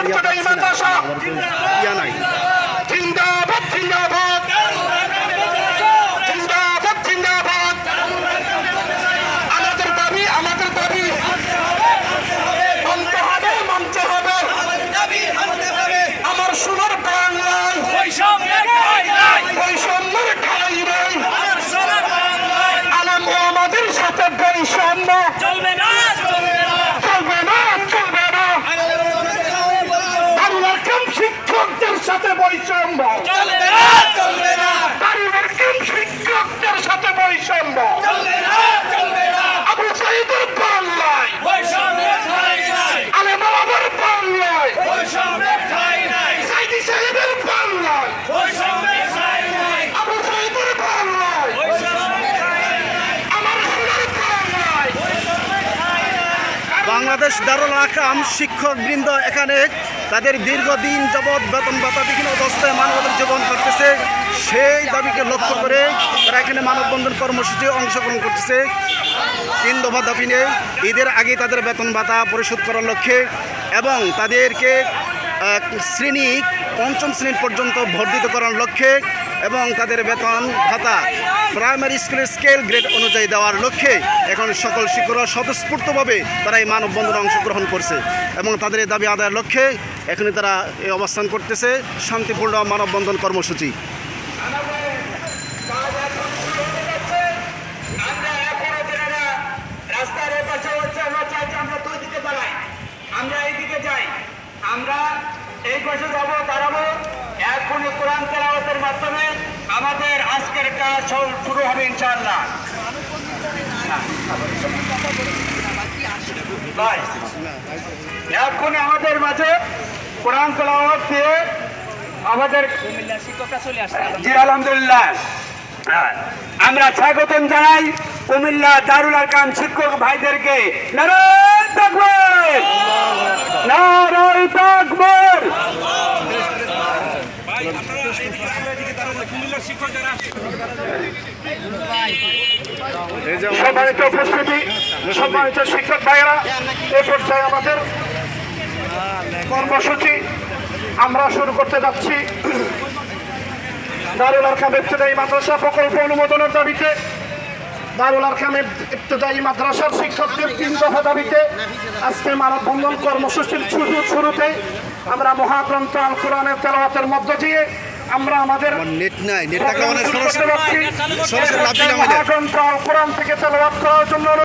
ইবতদায়ী মাদ্রাসা। নাই। জিন্দাবাদ জিন্দাবাদ। জিন্দাবাদ জিন্দাবাদ। আমাদের দাবি আমাদের দাবি। মানতে হবে মানতে হবে। আমার সোনার বাংলায় বৈষম্যের ঠাই নেই। আলম আমাদের সাথে বৈষম্য। চলবে না চলবে না চলবে না চলবে না বাংলার কাম শিক্ষকদের সাথে বৈষম্য চলবে না চলবে না বাংলার কাম শিক্ষকদের সাথে বৈষম্য চলবে না চলবে না আবু সাইদের বাংলায় বৈষম্যের ঠাঁই নাই আলেম আমাদের বাংলায় বৈষম্যের ঠাঁই নাই সাইদি সাহেবের বাংলায় বৈষম্যের ঠাঁই নাই আবু সাইদের বাংলায় বৈষম্যের ঠাঁই নাই আমার সোনার বাংলায় বাংলাদেশ দারুল আকাম শিক্ষক বৃন্দ এখানে তাদের দীর্ঘদিন যাবৎ বেতন ভাতা বিভিন্ন অবস্থায় মানবতার জীবন করতেছে সেই দাবিকে লক্ষ্য করে তারা এখানে মানববন্ধন কর্মসূচি অংশগ্রহণ করতেছে। তিন দফা দাবি ঈদের আগে তাদের বেতন ভাতা পরিশোধ করার লক্ষ্যে এবং তাদেরকে শ্রেণি, পঞ্চম শ্রেণি পর্যন্ত ভর্তিত করার লক্ষ্যে এবং তাদের বেতন ভাতা প্রাইমারি স্কুলের স্কেল গ্রেড অনুযায়ী দেওয়ার লক্ষ্যে এখন সকল শিক্ষকরা স্বতঃস্ফূর্তভাবে তারা এই মানববন্ধনে অংশগ্রহণ করছে এবং তাদের এই দাবি আদায়ের লক্ষ্যে এখানে তারা এই অবস্থান করতেছে শান্তিপূর্ণ মানববন্ধন কর্মসূচি। আমরা এই পাশে যাব, দাঁড়াবো। এখনই কোরআন তেলাওয়াতের কাজ শুরু- হবে ইনশাআল্লাহ। ভাই, এখনই আমাদের মাঝে কোরআন তেলাওয়াত দিয়ে আমাদের জি আলহামদুলিল্লাহ। হ্যাঁ, আমরা স্বাগতম জানাই কুমিল্লা দারুল আরকাম শিক্ষক ভাইদেরকে। নারায়ণ তাকবীর নারায়ণ তাকবীর এই যে সম্মানিত উপস্থিতি, সম্মানিত শিক্ষক ভাইয়েরা, এ পর্যায়ে আমাদের কর্মসূচি আমরা শুরু করতে যাচ্ছি। দারুল আরকাম ইবতদায়ী মাদ্রাসা প্রকল্প অনুমোদনের দাবিতে। দারুল আরকামের ইবতদায়ী মাদ্রাসার শিক্ষকদের তিন দফা দাবিতে আজকে মানববন্ধন কর্মসূচির শুরু শুরুতে আমরা মহাগ্রন্থ আল কোরআনের তেলাওয়াতের মধ্য দিয়ে আমরা আমাদের নেট নাই নেট থাকলে মানে সমস্যা লাভ কোরআন থেকে তেলাওয়াত করার জন্য